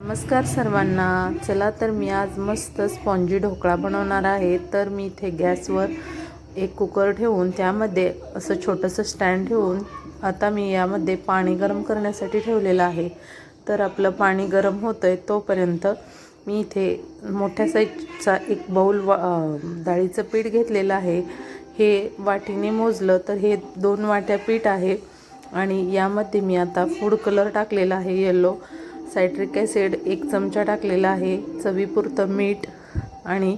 नमस्कार सर्वांना. चला तर मी आज मस्त स्पॉन्जी ढोकळा बनवणार आहे. तर मी इथे गॅसवर एक कुकर ठेवून त्यामध्ये असं छोटंसं स्टँड ठेवून आता मी यामध्ये पाणी गरम करण्यासाठी ठेवलेलं आहे. तर आपलं पाणी गरम होतं आहे तोपर्यंत मी इथे मोठ्या साईजचा एक बाऊल वा डाळीचं पीठ घेतलेलं आहे. हे वाटीने मोजलं तर हे दोन वाट्या पीठ आहे. आणि यामध्ये मी आता फूड कलर टाकलेला आहे येलो. सायट्रिक ॲसिड एक चमचा टाकलेला आहे. चवीपुरतं मीठ आणि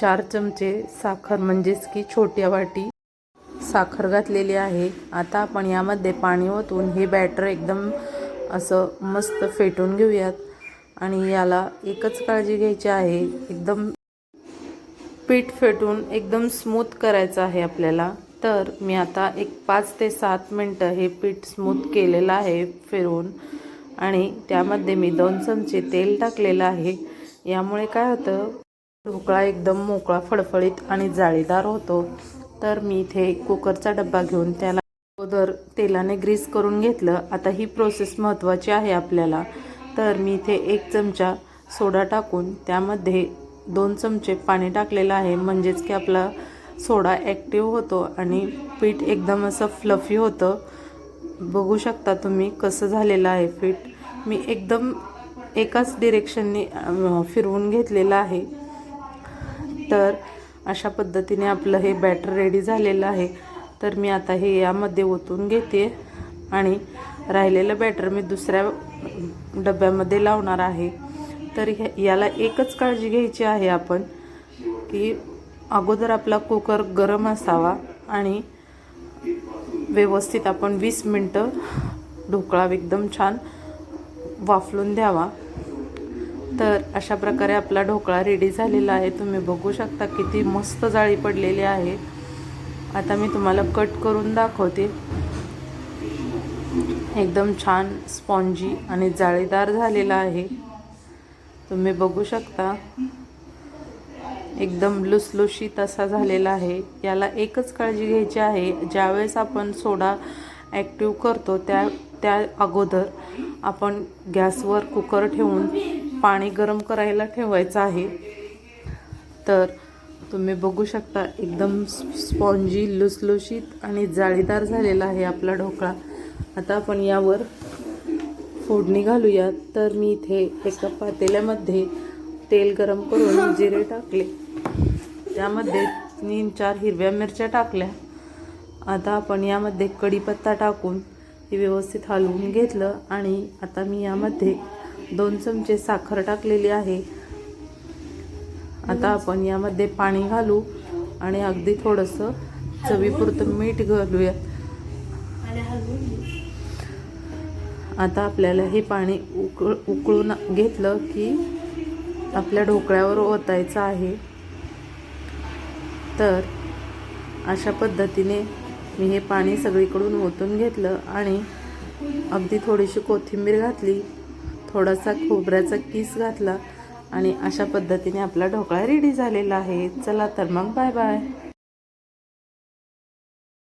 चार चमचे साखर म्हणजेच की छोट्या वाटी साखर घातलेली आहे. आता आपण यामध्ये पाणी ओतून हे बॅटर एकदम असं मस्त फेटून घेऊयात. आणि याला एकच काळजी घ्यायची आहे. एकदम पीठ फेटून एकदम स्मूथ करायचं आहे आपल्याला. तर मी आता एक पाच ते सात मिनटं हे पीठ स्मूथ केलेलं आहे फिरवून. आणि त्यामध्ये मी दोन चमचे तेल टाकलेलं आहे. यामुळे काय होतं ढोकळा एकदम मोकळा फळफळीत आणि जाळीदार होतो. तर मी इथे कुकरचा डब्बा घेऊन त्याला अगोदर तेलाने ग्रीस करून घेतलं. आता ही प्रोसेस महत्त्वाची आहे आपल्याला. तर मी इथे एक चमचा सोडा टाकून त्यामध्ये दोन चमचे पाणी टाकलेलं आहे. म्हणजेच की आपला सोडा ॲक्टिव्ह होतो आणि पीठ एकदम असं फ्लफी होतं. बघू शकता तुम्ही कसं झालेलं आहे फिट मी एकदम एकाच डिरेक्शनने फिरवून घेतलेलं आहे. तर अशा पद्धतीने आपलं हे बॅटर रेडी झालेलं आहे. तर मी आता हे यामध्ये ओतून घेते आणि राहिलेलं बॅटर मी दुसऱ्या डब्यामध्ये लावणार आहे. तर ह्या याला एकच काळजी घ्यायची आहे आपण की अगोदर आपला कुकर गरम असावा आणि व्यवस्थित आपण वीस मिनटं ढोकळा एकदम छान वाफलून द्यावा. तर अशा प्रकारे आपला ढोकळा रेडी झालेला आहे. तुम्ही बघू शकता किती मस्त जाळी पडलेली आहे. आता मी तुम्हाला कट करून दाखवते. एकदम छान स्पॉन्जी आणि जाळीदार झालेला आहे. तुम्ही बघू शकता. एकदम लुसलुशीत असा झालेला आहे. याला एकच काळजी घ्यायची आहे. ज्यावेळेस आपण सोडा ॲक्टिव्ह करतो त्या त्या अगोदर आपण गॅसवर कुकर ठेवून पाणी गरम करायला ठेवायचं आहे. तर तुम्ही बघू शकता एकदम स्पॉन्जी लुसलुशीत आणि जाळीदार झालेला आहे आपला ढोकळा. आता आपण यावर फोडणी घालूया. तर मी इथे एका पातेल्यामध्ये तेल गरम करून जिरे टाकले. त्यामध्ये तीन चार हिरव्या मिरच्या टाकल्या. आता आपण यामध्ये कढीपत्ता टाकून हे व्यवस्थित हलवून घेतलं आणि आता मी यामध्ये दोन चमचे साखर टाकलेली आहे. आता आपण यामध्ये पाणी घालू आणि अगदी थोडंसं चवीपुरतं मीठ घालूया. आता आपल्याला हे पाणी उकळ उकळून घेतलं की आपल्या ढोकळ्यावर ओतायचं आहे. तर अशा पद्धतीने मी हे पाणी सगळीकडून ओतून घेतलं आणि अगदी थोडीशी कोथिंबीर घातली थोडासा खोबऱ्याचा किस घातला आणि अशा पद्धतीने आपला ढोकळा रेडी झालेला आहे. चला तर मग बाय बाय